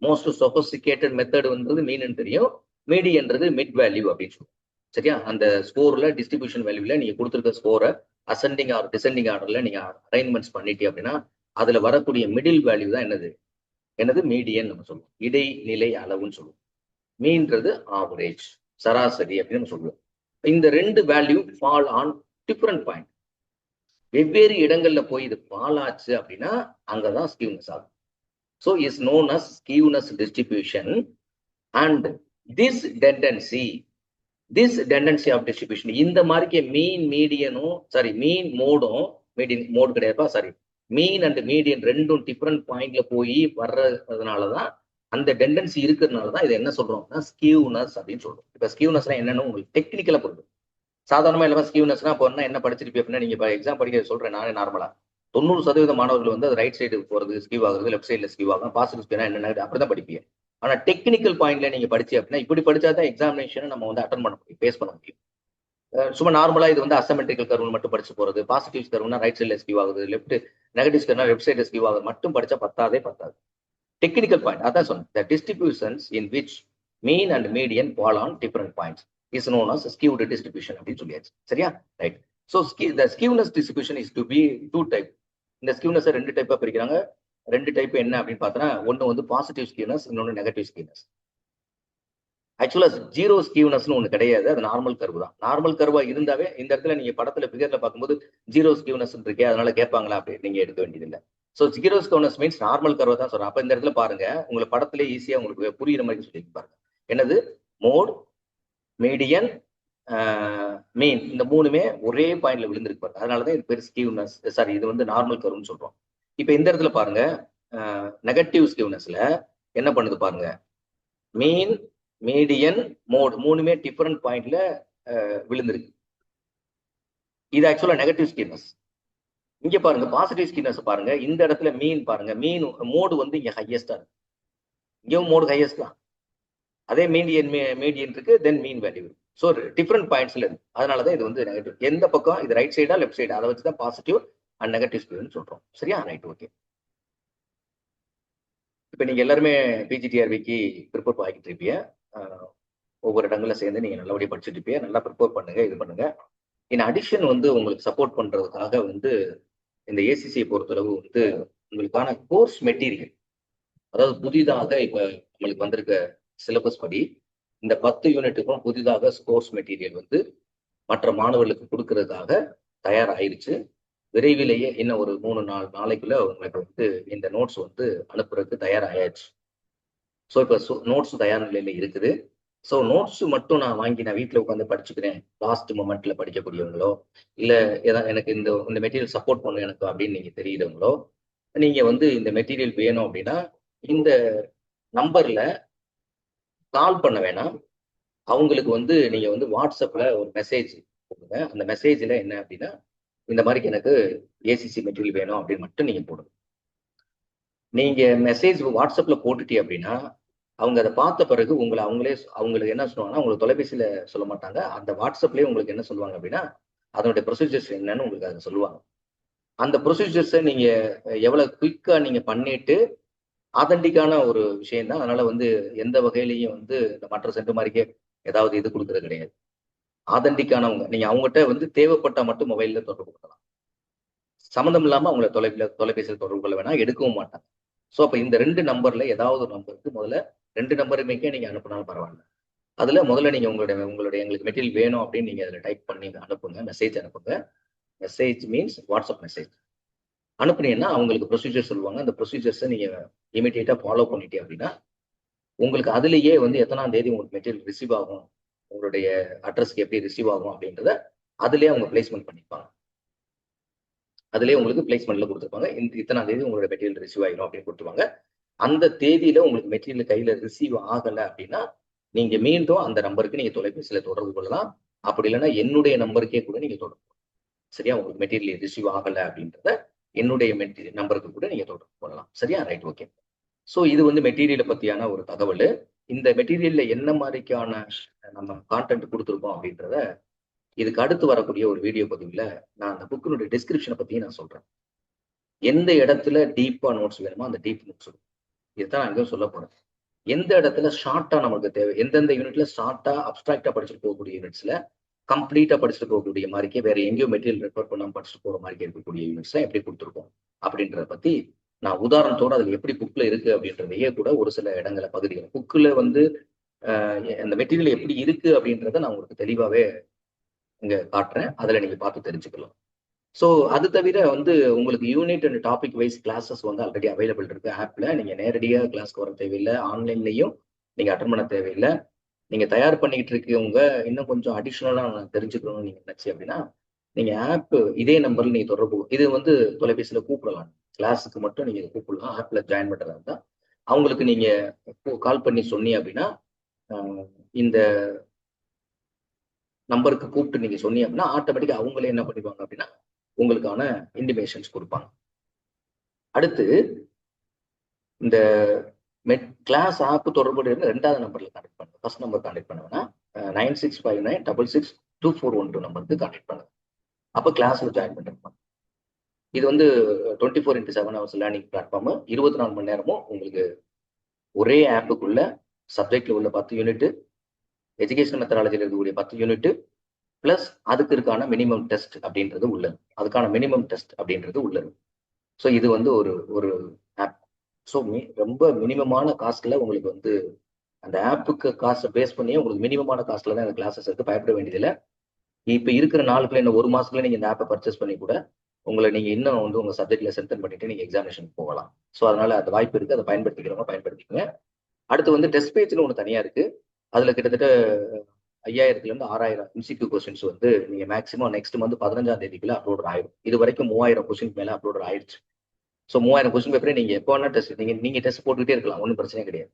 most sophisticated method வந்து mean தெரியும். மீடியன்றது mid value அப்படின்னு சொல்லுவோம். சரியா? அந்த ஸ்கோர்ல டிஸ்ட்ரிபியூஷன் வேல்யூல நீங்க கொடுத்துருக்க ஸ்கோரை அசெண்டிங் ஆர் டிசெண்டிங் ஆர்டர்ல நீங்க அரேஞ்ச்மெண்ட்ஸ் பண்ணிட்டீங்க அப்படின்னா அதுல வரக்கூடிய மிடில் வேல்யூ தான் என்னது? என்னது? மீடியன் நம்ம சொல்லுவோம். இடைநிலை அளவுன்னு சொல்லுவோம். மீன்றது ஆவரேஜ் சராசரி அப்படின்னு சொல்லுவோம் இந்த ரெண்டு value fall on different point வெவ்வேறு இடங்கள்ல போய் இது ஃபால் ஆச்சு அப்படின்னா அங்கதான் ஸ்கியூனஸ் ஆகும். So is known as skewness distribution and this tendency this tendency of distribution இந்த மாதிரிக்கு மீன் மீடியனும் சாரி மீன் மோடும் மீடியன் மோடு கிடையாதுப்பா சாரி மீன் அண்ட் மீடியன் ரெண்டும் டிஃப்ரெண்ட் பாயிண்ட்ல போய் வர்றதுனால தான் அந்த டெண்டன்சி இருக்கிறதுனால தான் இதை என்ன சொல்றோம்னா ஸ்கியூனஸ் அப்படின்னு சொல்றோம். இப்போ ஸ்கியூனஸ்னா என்னன்னு உங்களுக்கு டெக்னிக்கலா புரியும். சாதாரணமா இல்லாம ஸ்கியூனஸ்னா இப்போ என்ன படிச்சிருப்பீங்க அப்படின்னா நீங்க எக்ஸாம் படிக்க சொல்றேன் நானே நார்மலா தொண்ணூறு சதவீத மாணவர்கள் வந்து அது ரைட் சைடு போறது ஸ்கியூ ஆகுறது லெஃப்ட் சைடுல ஸ்கியூ ஆகும். பாசிட்டிவ் ஸ்கியூனா என்ன அப்படிதான் படிப்பீங்க. ஆனா டெக்னிக்கல் பாயிண்ட்ல நீங்க படிச்சு அப்படின்னா இப்படி படிச்சா தான் எக்ஸாமினேஷன் நம்ம வந்து அட்டன் பண்ண முடியும் பேஸ் பண்ண முடியும். சும்மா நார்மலா இது வந்து அசமெட்ரிக்கல் கர்வ் மட்டும் படிச்சு போறது பாசிட்டிவ் கர்வ்னா ரைட் சைடுல ஸ்கியூ ஆகுது லெஃப்ட் நெகட்டிவ் கர்வ்னா லெஃப்ட் சைடு ஸ்கியூ ஆகுது மட்டும் படிச்சா பத்தாதே பத்தாது. டெக்னிக்கல் பாயிண்ட் அதான் சொன்னேன். The distributions in which mean and median fall on different points is known as skewed distribution அப்படின்னு சொல்லியாச்சு. சரியா? Right so the skewness distribution is to be two type இந்த ஸ்கியூனஸ் ரெண்டு டைப்பாக பிரிக்கிறாங்க. ரெண்டு டைப் என்ன அப்படின்னு பார்த்தோன்னா ஒன்று வந்து பாசிட்டிவ் ஸ்கியூனஸ் இன்னொன்று நெகட்டிவ் ஸ்கியூனஸ் ஆக்சுவலா ஜீரோ ஸ்கியூனஸ்னு ஒன்று கிடையாது. அது நார்மல் கர்வு தான். நார்மல் கர்வா இருந்தாவே இந்த இடத்துல நீங்க படத்துல பிகர்ல பார்க்கும்போது ஜீரோ ஸ்கியூனஸ் இருக்கே அதனால கேட்பாங்களா அப்படி? நீங்க எடுக்க வேண்டியதில்லை. So zero skewness means normal கர்வை தான் சொல்றேன். அப்போ இந்த இடத்துல பாருங்க உங்களுக்கு படத்திலே ஈஸியாக உங்களுக்கு புரியுற மாதிரி சொல்லி பாருங்க. என்னது? மோட் மீடியன் மீன் இந்த மூணுமே ஒரே பாயிண்ட்ல விழுந்திருக்கு பாருங்க. அதனாலதான் இது பேர் ஸ்கியூனஸ் சாரி இது வந்து நார்மல் கர்வ்னு சொல்றோம். இப்போ இந்த இடத்துல பாருங்க நெகட்டிவ் ஸ்கியூனஸ்ல என்ன பண்ணுது பாருங்க? மீன் மீடியன் மோட் மூணுமே டிஃப்ரெண்ட் பாயிண்ட்ல விழுந்திருக்கு. இது ஆக்சுவலா நெகட்டிவ் ஸ்கின்னஸ் இங்க பாருங்க பாசிட்டிவ் ஸ்கின்னஸ் பாருங்க இந்த இடத்துல மீன் பாருங்க. மீன் மோடு வந்து இங்க ஹையஸ்டா இருக்கு. இங்கேயும் மோடு ஹையஸ்ட் தான். அதே மீடியன் மீடியன் இருக்கு then mean value so different பாயிண்ட்ஸ்ல இருக்கு. அதனாலதான் இது வந்து நெகட்டிவ் எந்த பக்கம்? இது ரைட் சைடா லெஃப்ட் சைடா அதை வச்சு தான் பாசிட்டிவ் அண்ட் நெகட்டிவ் ஸ்பீடுன்னு சொல்றோம். சரியா? ரைட் ஓகே இப்போ நீங்க எல்லாருமே பிஜிடிஆர்பிக்கு ப்ரிப்பேர் ஆகிட்டு இருப்பீங்க. ஒவ்வொரு இடங்களில் சேர்ந்து நீங்க நல்லபடியாக படிச்சுட்டு இருப்பீங்க. நல்லா ப்ரிப்பேர் பண்ணுங்க இது பண்ணுங்க. இன் அடிஷன் வந்து உங்களுக்கு சப்போர்ட் பண்றதுக்காக வந்து இந்த ஏசிசியை பொறுத்தளவு வந்து உங்களுக்கான கோர்ஸ் மெட்டீரியல் அதாவது புதிதாக இப்போ நம்மளுக்கு வந்திருக்க சிலபஸ் படி இந்த பத்து யூனிட்டுக்கும் புதிதாக கோர்ஸ் மெட்டீரியல் வந்து மற்ற மாணவர்களுக்கு கொடுக்கறதுக்காக தயாராயிருச்சு. விரைவிலேயே இன்னும் ஒரு மூணு நாலு நாளைக்குள்ள உங்களுக்கு வந்து இந்த நோட்ஸ் வந்து அனுப்புறதுக்கு தயாராயாச்சு. ஸோ இப்போ நோட்ஸ் தயார் நிலையில இருக்குது. ஸோ நோட்ஸ் மட்டும் நான் வாங்கி நான் வீட்டில் உட்காந்து படிச்சுக்கிறேன். லாஸ்ட் மொமெண்ட்ல படிக்கக்கூடியவங்களோ இல்லை ஏதாவது எனக்கு இந்த இந்த மெட்டீரியல் சப்போர்ட் பண்ணும் எனக்கு அப்படின்னு நீங்க தெரியுறவங்களோ நீங்க வந்து இந்த மெட்டீரியல் வேணும் அப்படின்னா இந்த நம்பர்ல கால் பண்ண வேணாம். அவங்களுக்கு வந்து நீங்க வந்து வாட்ஸ்அப்ல ஒரு மெசேஜ் போடுங்க. அந்த மெசேஜ்ல என்ன அப்படின்னா இந்த மாதிரி எனக்கு ஏசிசி மெட்டீரியல் வேணும் அப்படின்னு மட்டும் நீங்க போடுங்க. நீங்க மெசேஜ் வாட்ஸ்அப்ல போட்டுட்டீங்க அப்படின்னா அவங்க அதை பார்த்த பிறகு உங்களை அவங்களே அவங்களுக்கு என்ன சொல்லுவாங்கன்னா உங்களுக்கு தொலைபேசியில சொல்ல மாட்டாங்க. அந்த வாட்ஸ்அப்லயே உங்களுக்கு என்ன சொல்லுவாங்க அப்படின்னா அதனுடைய ப்ரொசீஜர்ஸ் என்னன்னு உங்களுக்கு அதை சொல்லுவாங்க. அந்த ப்ரொசீஜர்ஸை நீங்க எவ்வளவு குயிக்கா நீங்க பண்ணிட்டு ஆதண்டிக்கான ஒரு விஷயம் தான். அதனால வந்து எந்த வகையிலையும் வந்து இந்த மற்ற சென்று மாதிரிக்கே ஏதாவது இது கொடுக்கறது கிடையாது. ஆதண்டிக்கானவங்க நீங்க அவங்ககிட்ட வந்து தேவைப்பட்டா மட்டும் மொபைல்ல தொடர்பு கொள்ளலாம். சம்மந்தம் இல்லாம அவங்கள தொலைபில தொலைபேசியில் தொடர்பு கொள்ள வேணாம். எடுக்கவும் மாட்டாங்க. ஸோ அப்போ இந்த ரெண்டு நம்பர்ல ஏதாவது ஒரு நம்பருக்கு முதல்ல ரெண்டு நம்பருமேக்கே நீங்க அனுப்பினாலும் பரவாயில்ல. அதுல முதல்ல நீங்க உங்களுடைய உங்களுடைய எங்களுக்கு மெட்டீரியல் வேணும் அப்படின்னு நீங்க அதுல டைப் பண்ணி அனுப்புங்க மெசேஜ் அனுப்புங்க. மெசேஜ் மீன்ஸ் வாட்ஸ்அப் மெசேஜ் அனுப்புனீங்கன்னா அவங்களுக்கு ப்ரொசீஜர் சொல்லுவாங்க. அந்த ப்ரொசீஜர்ஸை நீங்க இமீடியட்டா ஃபாலோ பண்ணிட்டே அப்படின்னா உங்களுக்கு அதுலேயே வந்து எத்தனாம் தேதி உங்களுக்கு மெட்டீரியல் ரிசீவ் ஆகும் உங்களுடைய அட்ரஸ்க்கு எப்படி ரிசீவ் ஆகும் அப்படின்றத அதுலேயே அவங்க பிளேஸ்மெண்ட் பண்ணிப்பாங்க. அதுலேயே உங்களுக்கு பிளேஸ்மெண்ட்ல கொடுத்துருப்பாங்க. இந்த இத்தனாம் தேதி உங்களுடைய மெட்டீரியல் ரிசீவ் ஆகிடும் அப்படின்னு கொடுத்துருவாங்க. அந்த தேதியில உங்களுக்கு மெட்டீரியல் கையில ரிசீவ் ஆகல அப்படின்னா நீங்க மீண்டும் அந்த நம்பருக்கு நீங்க தொலைபேசியில தொடர்பு கொள்ளலாம். அப்படி இல்லைன்னா என்னுடைய நம்பருக்கே கூட நீங்க தொடர்பு சரியா? உங்களுக்கு மெட்டீரியல் ரிசீவ் ஆகல அப்படின்றத என்னுடைய மெட்டீரியல் நம்பருக்கு கூட நீங்க தொடர்பு கொள்ளலாம். சரியா? ரைட் ஓகே ஸோ இது வந்து மெட்டீரியலை பத்தியான ஒரு தகவல். இந்த மெட்டீரியல்ல என்ன மாதிரிக்கான நம்ம கான்டென்ட் கொடுத்துருக்கோம் அப்படின்றத இதுக்கு அடுத்து வரக்கூடிய ஒரு வீடியோ பதிவில் நான் அந்த புக்கினுடைய டிஸ்கிரிப்ஷனை பத்தியும் நான் சொல்றேன். எந்த இடத்துல டீப்பா நோட்ஸ் வேணுமோ அந்த டீப் நோட்ஸ் இதுதான் அங்கேயும் சொல்ல போறேன். எந்த இடத்துல ஷார்ட்டா நமக்கு தேவை எந்தெந்த யூனிட்ல ஷார்ட்டா அப்ட்ராக்டா படிச்சுட்டு போகக்கூடிய யூனிட்ஸ்ல கம்ப்ளீட்டா படிச்சுட்டு போகக்கூடிய மாதிரிக்கே வேற எங்கேயோ மெட்டீரியல் ரெஃபர் பண்ணாம படிச்சுட்டு போற மாதிரி இருக்கக்கூடிய யூனிட்ஸ் எப்படி கொடுத்துருக்கோம்? அப்படின்றத பத்தி நான் உதாரணத்தோட அதுல எப்படி புக்ல இருக்கு அப்படின்றதையே கூட ஒரு சில இடங்கள பகுதிகள் புக்ல வந்து அந்த மெட்டீரியல் எப்படி இருக்கு அப்படின்றத நான் உங்களுக்கு தெளிவாவே இங்க காட்டுறேன். அதுல நீங்க பார்த்து தெரிஞ்சுக்கலாம். ஸோ அது தவிர வந்து உங்களுக்கு unit and topic wise classes வந்து ஆல்ரெடி அவைலபிள் இருக்கு ஆப்ல நீங்க நேரடியாக கிளாஸ்க்கு வர தேவையில்லை. ஆன்லைன்லையும் நீங்க அட்டன் பண்ண தேவையில்லை. நீங்க தயார் பண்ணிக்கிட்டு இருக்கவங்க இன்னும் கொஞ்சம் அடிஷ்னலா நான் தெரிஞ்சுக்கணும்னு நீங்க நினைச்சு அப்படின்னா நீங்க ஆப் இதே நம்பர்ல நீங்க தொடர்பு இது வந்து தொலைபேசியில கூப்பிடலாம். கிளாஸுக்கு மட்டும் நீங்க கூப்பிடலாம். ஆப்ல ஜாயின் பண்றதா இருந்தா அவங்களுக்கு நீங்க கால் பண்ணி சொன்னீங்க அப்படின்னா இந்த நம்பருக்கு கூப்பிட்டு நீங்க சொன்னீங்க அப்படின்னா ஆட்டோமேட்டிக்கா அவங்களே என்ன பண்ணிப்பாங்க அப்படின்னா உங்களுக்கான இன்டிமேஷன்ஸ் கொடுப்பாங்க. அடுத்து இந்த மெட் கிளாஸ் ஆப் தொடர்புடைய ரெண்டாவது நம்பர்ல கான்டெக்ட் பண்ணுங்க. ஃபர்ஸ்ட் நம்பர் கான்டெக்ட் பண்ணுவேன்னா nine six five nine double six two four one two நம்பருக்கு கான்டெக்ட் பண்ணுங்க. அப்போ கிளாஸ்ல ஜாயின் பண்ணிருப்பாங்க. இது வந்து twenty four into seven hours learning platform இருபத்தி நாலு மணி நேரமும் உங்களுக்கு ஒரே ஆப்புக்குள்ள சப்ஜெக்ட்ல உள்ள பத்து யூனிட் எஜுகேஷன் மெத்தடாலஜியில் இருக்கக்கூடிய பத்து யூனிட்டு பிளஸ் அதுக்கு இருக்கான மினிமம் டெஸ்ட் அப்படின்றது உள்ளது. அதுக்கான மினிமம் டெஸ்ட் அப்படின்றது உள்ளது. ஸோ இது வந்து ஒரு ஒரு ஆப் ஸோ ரொம்ப மினிமமான காஸ்ட்ல உங்களுக்கு வந்து அந்த ஆப்புக்கு காசை பேஸ் பண்ணியே உங்களுக்கு மினிமமான காஸ்ட்ல தான் இந்த கிளாஸஸ் இருக்கு பயப்பட வேண்டியதில்லை. இப்போ இருக்கிற நாளுக்குள்ள இன்னும் ஒரு மாசத்துல நீங்க இந்த ஆப்பை பர்ச்சேஸ் பண்ணி கூட உங்களை நீங்க இன்னும் வந்து உங்க சப்ஜெக்ட்ல சென்டர் பண்ணிட்டு நீங்க எக்ஸாமினேஷன் போகலாம். ஸோ அதனால அந்த வாய்ப்பு இருக்கு. அதை பயன்படுத்திக்கிறவங்க பயன்படுத்திக்கோங்க. அடுத்து வந்து டெஸ்ட் பேஜ்னு ஒன்று தனியா இருக்கு. அதுல கிட்டத்தட்ட ஐயாயிரத்துலேருந்து ஆறாயிரம் எம்சிக்யூ கொஸ்டின்ஸ் வந்து நீங்கள் மேக்ஸிமம் நெக்ஸ்ட் மந்த் பதினஞ்சாம் தேதிக்குள்ள அப்லோட் ஆயிடும் இது வரைக்கும் மூவாயிரம் கொஸ்டின் மேலே அப்லோட் ஆயிடுச்சு ஸோ மூவாயிரம் கொஸ்டின் பேப்பரே நீங்கள் எப்போ வேணா டெஸ்ட் நீங்கள் நீங்கள் டெஸ்ட் போட்டுக்கிட்டே இருக்கலாம். ஒன்றும் பிரச்சனை கிடையாது.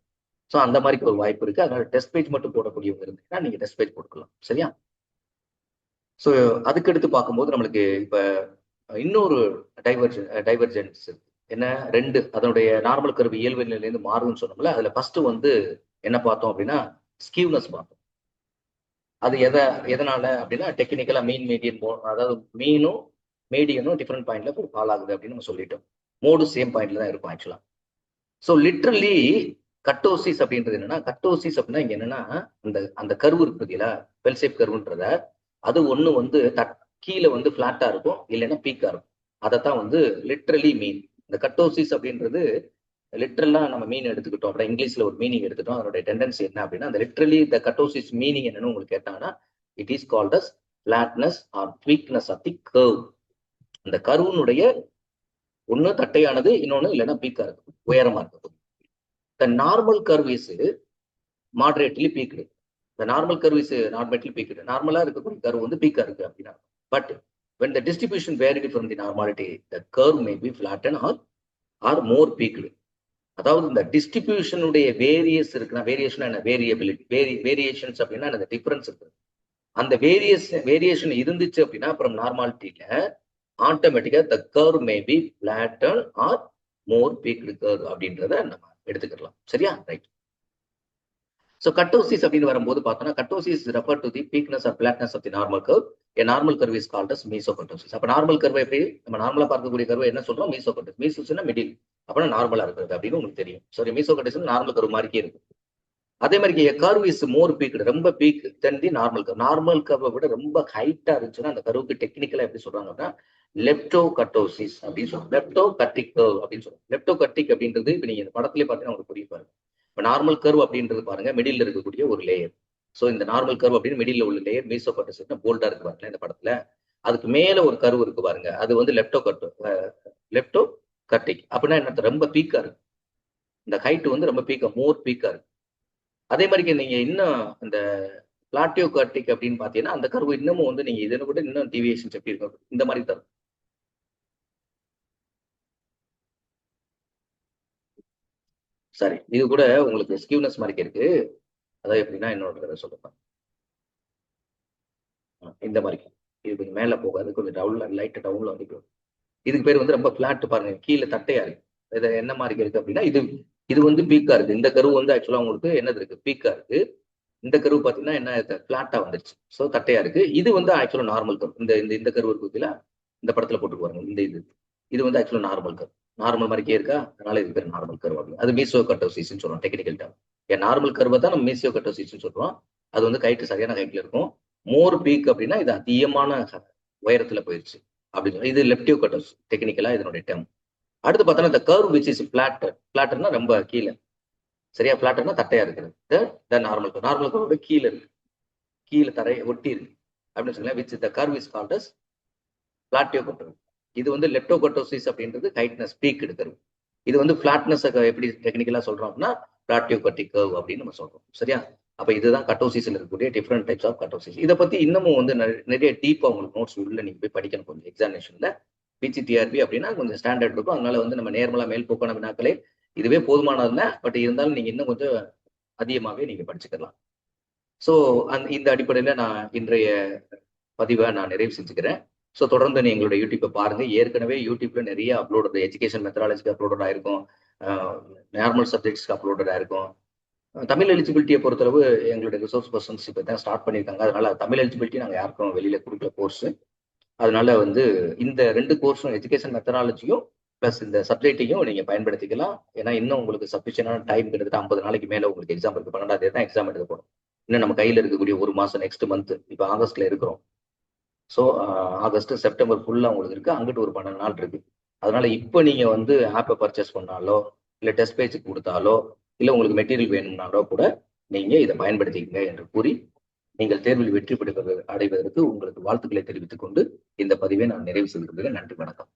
ஸோ அந்த மாதிரி ஒரு வாய்ப்பு இருக்குது அதனால டெஸ்ட் பேஜ் மட்டும் போடக்கூடியவங்க இருந்தீங்கன்னா நீங்கள் டெஸ்ட் பேஜ் போட்டுக்கலாம். சரியா? ஸோ அதுக்கடுத்து பார்க்கும்போது நம்மளுக்கு இப்போ இன்னொரு டைவர்ஜன் டைவர்ஜென்ஸ் இருக்கு. என்ன? ரெண்டு. அதனுடைய நார்மல் கருவு இயல்பு நிலையிலேருந்து மாறுதுன்னு சொன்னோம்ல அதில் ஃபர்ஸ்ட் வந்து என்ன பார்த்தோம் அப்படின்னா ஸ்கியூனஸ் பார்த்தோம். அது எதை எதனால அப்படின்னா டெக்னிக்கலா மீன் மீடியன் அதாவது மீனும் மீடியனும் டிஃப்ரெண்ட் பாயிண்ட்ல ஒரு ஃபால் ஆகுது அப்படின்னு நம்ம சொல்லிட்டோம். மோடும் சேம் பாயிண்ட்ல தான் இருக்கும் ஆக்சுவலா ஸோ லிட்ரலி கட்டோசிஸ் அப்படின்றது என்னன்னா கட்டோசிஸ் அப்படின்னா இங்க என்னன்னா அந்த அந்த கருவு இருக்கு பெல்சேப் கருவுன்றத அது ஒண்ணு வந்து தட் கீழே வந்து பிளாட்டா இருக்கும் இல்லைன்னா பீக்கா இருக்கும். அதைத்தான் வந்து லிட்ரலி மீன் இந்த கட்டோசிஸ் அப்படின்றது லிட்ரலா நம்ம மீன் எடுத்துக்கிட்டோம் அப்படின்னா இங்கிலீஷ்ல ஒரு மீனிங் எடுத்துட்டோம். அதனுடைய டெண்டன்சி என்ன அப்படின்னா அந்த லிட்ரலி த கட்டோசிஸ் மீனிங் என்னன்னு உங்களுக்கு கேட்டாங்கன்னா it is called as flatness or weakness of the curve அந்த கருவினுடைய ஒன்று தட்டையானது இன்னொன்னு இல்லைன்னா பீக்கா இருக்கும் உயரமா இருக்கும். The normal curve is moderately peaked the normal curve is moderately peaked நார்மலா இருக்கக்கூடிய கர்வ் வந்து பீக்கா இருக்கு அப்படின்னா. But when the distribution distribution from the the normality the curve may be flattened or or more peaked அதாவது இந்த டிஸ்ட்ரிபியூஷனுடைய variance இருக்குன்னா வேரியேஷன் என்ன? வேரியபிலிட்டி வேரி வேரியேஷன்ஸ் அப்படின்னா அந்த டிஃபரன்ஸ் இருக்கு. அந்த வேரியஸ் வேரியேஷன் இருந்துச்சு அப்படின்னா அப்புறம் நார்மாலிட்டியில ஆட்டோமேட்டிக்கா the curve may be flatten or more peaked curve அப்படின்றத நம்ம எடுத்துக்கலாம் சரியா? ரைட் ஸோ கட்டோசிஸ் அப்படின்னு வரும்போது பார்த்தோம்னா kurtosis refer to the peakness or flatness of the normal curve a normal curve is called as meso kurtosis அப்போ நார்மல் கர்வை எப்படி? நம்ம நார்மலா பார்க்கக்கூடிய கர்வை என்ன சொல்றோம்? மீசோ கட்டோஸ் மீசோஸ்னா மிடில் அப்படின்னா நார்மலா இருக்கிறது அப்படின்னு உங்களுக்கு தெரியும். Sorry meso condition normal curve மாதிரிக்கே இருக்கு. அதே மாதிரி கர்வ் இஸ் மோர் பீக் ரொம்ப peak then the normal curve normal கர்வை விட ரொம்ப ஹைட்டா இருந்துச்சுன்னா அந்த கருவுக்கு டெக்னிக்கலா எப்படி சொல்றாங்க அப்படின்னா லெப்டோ கட்டோசிஸ் அப்படின்னு சொல்றோம் லெப்டோ கட்டிக் கர்வ் அப்படின்னு சொல்லுவோம் லெப்டோ கட்டிக் அப்படின்றது இப்போ நீங்க இந்த படத்துல பார்த்தீங்கன்னா உங்களுக்கு புரிய பாருங்க. இப்போ நார்மல் கர்வ் அப்படின்றது பாருங்க மிடில் இருக்கக்கூடிய ஒரு லேயர் ஸோ இந்த நார்மல் கர்வ் அப்படின்னு மிடில் உள்ள லேயர் மீசோ கட்டோசிஸ் போல்டா இருக்கு பாருங்க இந்த படத்துல. அதுக்கு மேல ஒரு கருவு இருக்கு பாருங்க. அது வந்து லெப்டோ கட்டோ லெப்டோ கட்டிக் அப்படின்னா என்ன ரொம்ப பீக்கா இருக்கு. இந்த ஹைட் வந்து ரொம்ப பீக்கா மோர் பீக்கா இருக்கு. அதே மாதிரி நீங்க இன்னும் இந்த பிளாட்டியோ கார்டிக் அப்படின்னு பாத்தீங்கன்னா அந்த கருவு இன்னமும் வந்து நீங்க இதனை கூட இன்னும் டிவியேஷன்ஸ் எப்படி இருக்கும்? இந்த மாதிரி தரும். சரி இது கூட உங்களுக்கு ஸ்கியூனஸ் மாதிரி இருக்கு. அதாவது எப்படின்னா என்னோட சொல்லுங்க இந்த மாதிரி இது கொஞ்சம் மேல போகாது. கொஞ்சம் டவுன்ல லைட் டவுன்ல வந்து இதுக்கு பேர் வந்து ரொம்ப பிளாட் பாருங்க. கீழே தட்டையா இருக்கு இது என்ன மாதிரி இருக்கு அப்படின்னா இது இது வந்து பீக்கா இருக்கு. இந்த கருவு வந்து ஆக்சுவலா உங்களுக்கு என்னது இருக்கு? பீக்கா இருக்கு. இந்த கருவு பாத்தீங்கன்னா என்ன பிளாட்டா வந்துருச்சு. ஸோ தட்டையா இருக்கு. இது வந்து ஆக்சுவலா நார்மல் கருவு. இந்த இந்த இந்த கருவு இருக்கு இந்த படத்துல போட்டு பாருங்க. இந்த இது. இது வந்து ஆக்சுவலா நார்மல் கருவு. நார்மல் மாதிரிக்கே இருக்கா? அதனால இது பேர் நார்மல் கர்வ் அது அது மீசியோ கட்டோசிஸ்ன்னு சொல்றோம் டெக்னிக்கல் டேம் ஏன் நார்மல் கருவை தான் நம்ம மீசியோ கட்டோசிஸ்ன்னு சொல்றோம். அது வந்து கைட்டு சரியான கைட்ல இருக்கும். மோர் பீக் அப்படின்னா இது அதிகமான உயரத்துல போயிருச்சு. அப்படின்னு இது லெப்டிவ் கட்டர்ஸ் டெக்னிக்கலா இதனுடைய டேம் அடுத்து பார்த்தோன்னா இந்த கர்வ் விச் இஸ் பிளாட்டர் பிளாட்டர்னா ரொம்ப கீழே. சரியா? பிளாட்டர்னா தட்டையா இருக்கிறது. த நார்மல் கர்வ் நார்மல் கர்வோட கீழே இருக்கு. கீழே தரையை ஒட்டி இருக்கு. அப்படின்னு சொல்லலாம் which the curve is called as platykurtic இது வந்து லெப்டோகட்டோசிஸ் அப்படின்றது ஹைட்னஸ் பீக் எடுக்கிறது இது வந்து பிளாட்னஸ் எப்படி டெக்னிக்கலா சொல்றோம் அப்படின்னா பிளாட்டியோ கட்டி கர்வ் அப்படின்னு நம்ம சொல்றோம். சரியா? அப்போ இதுதான் கட்டோசிஸ்ல இருக்கக்கூடிய டிஃப்ரெண்ட் டைப்ஸ் ஆஃப் கட்டோசிஸ் இதை பற்றி இன்னமும் வந்து நிறைய- டீப்பாக உங்களுக்கு நோட்ஸ் உள்ள நீங்கள் போய் படிக்கணும் கொஞ்சம் எக்ஸாமினேஷனில் பிசிடிஆர்பி அப்படின்னா கொஞ்சம் ஸ்டாண்டர்ட் இருக்கும். அதனால வந்து நம்ம நேர்மலாக மேல் போக்கான வினாக்களே இதுவே போதுமானது பட் இருந்தாலும் நீங்கள் இன்னும் கொஞ்சம் அதிகமாகவே நீங்கள் படிச்சுக்கலாம். ஸோ அந்த இந்த அடிப்படையில் நான் இன்றைய பதிவை நான் நிறைவு செஞ்சுக்கிறேன். ஸோ தொடர்ந்து நீ எங்களோட யூடியூப்பை பாருங்க. ஏற்கனவே யூடியூப்ல நிறைய அப்லோட் எஜுகேஷன் மெத்தடாலஜிக்கு அப்லோடட் ஆயிருக்கும். நார்மல் சப்ஜெக்ட்ஸ்க்கு அப்லோடட் ஆயிருக்கும். தமிழ் எலிஜிபிலிட்டியை பொறுத்தளவு எங்களுடைய ரிசோர்ஸ் பர்சன்ஸ் இப்போ தான் ஸ்டார்ட் பண்ணியிருக்காங்க. அதனால தமிழ் எலிஜிபிலிட்டி நாங்கள் யாருக்கும் வெளியில கொடுக்கல கோர்ஸ் அதனால வந்து இந்த ரெண்டு கோர்ஸும் எஜுகேஷன் மெத்தடாலஜியும் ப்ளஸ் இந்த சப்ஜெக்டையும் நீங்கள் பயன்படுத்திக்கலாம். ஏன்னா இன்னும் உங்களுக்கு சஃபிஷியனான டைம் கிட்டத்தட்ட ஐம்பது நாளைக்கு மேலே உங்களுக்கு எக்ஸாம் இருக்குது பன்னெண்டாம் தேதி தான் எக்ஸாம் எடுக்க போறோம். இன்னும் நம்ம கையில் இருக்கக்கூடிய ஒரு மாதம் நெக்ஸ்ட் மந்த் இப்போ ஆகஸ்ட்ல இருக்கிறோம். ஸோ ஆகஸ்ட் செப்டம்பர் ஃபுல்லாக உங்களுக்கு இருக்குது அங்கிட்டு ஒரு பன்னெண்டு நாள் இருக்குது அதனால இப்போ நீங்கள் வந்து ஆப்பை பர்ச்சேஸ் பண்ணாலோ இல்லை டெஸ்ட் பேஜுக்கு கொடுத்தாலோ இல்லை உங்களுக்கு மெட்டீரியல் வேணும்னாலோ கூட நீங்க இதை பயன்படுத்திக்கங்க என்று கூறி நீங்கள் தேர்வில் வெற்றி பெறுவது அடைவதற்கு உங்களுக்கு வாழ்த்துக்களை தெரிவித்துக் கொண்டு இந்த பதிவை நான் நிறைவு செய்து கொள்கிறேன். நன்றி வணக்கம்.